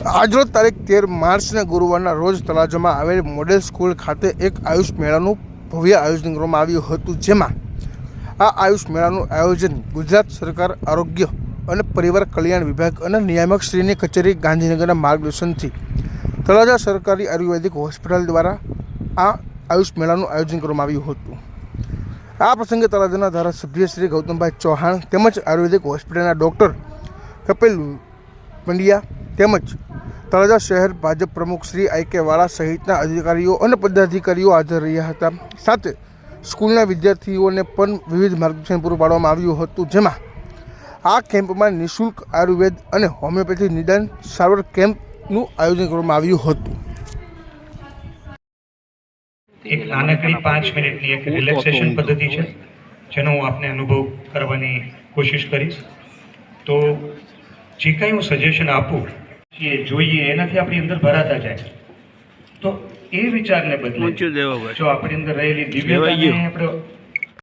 આજરોજ તારીખ તેર માર્ચના ગુરુવારના રોજ તળાજામાં આવેલ મોડેલ સ્કૂલ ખાતે એક આયુષ મેળાનું ભવ્ય આયોજન કરવામાં આવ્યું હતું, જેમાં આ આયુષ મેળાનું આયોજન ગુજરાત સરકાર, આરોગ્ય અને પરિવાર કલ્યાણ વિભાગ અને નિયામક શ્રીની કચેરી ગાંધીનગરના માર્ગદર્શનથી તળાજા સરકારી આયુર્વેદિક હોસ્પિટલ દ્વારા આ આયુષ મેળાનું આયોજન કરવામાં આવ્યું હતું. આ પ્રસંગે તળાજાના ધારાસભ્ય શ્રી ગૌતમભાઈ ચૌહાણ તેમજ આયુર્વેદિક હોસ્પિટલના ડૉક્ટર કપિલ પંડ્યા તેમજ તળાજા શહેર ભાજપ પ્રમુખ શ્રી આઈ કે વાળા સહિતના અધિકારીઓ અને પદાધિકારીઓ હાજર રહ્યા હતા. સાથે સ્કૂલના વિદ્યાર્થીઓને પણ વિવિધ માર્ગદર્શન પૂરું પાડવામાં આવ્યું હતું, જેમાં આ કેમ્પમાં નિઃશુલ્ક આયુર્વેદ અને હોમિયોપેથી નિદાન સારવાર કેમ્પનું આયોજન કરવામાં આવ્યું હતું. એક નાનકડી પાંચ મિનિટની એક રિલેક્સેશન પદ્ધતિ છે, જેનો હું આપને અનુભવ કરવાની કોશિશ કરીશ. તો જે કાંઈ હું સજેશન આપું છીએ જોઈએ એનાથી આપણી અંદર ભરાતા જાય. તો એ વિચારને બદલે જો આપણી અંદર રહેલી દિવ્યતાને આપણે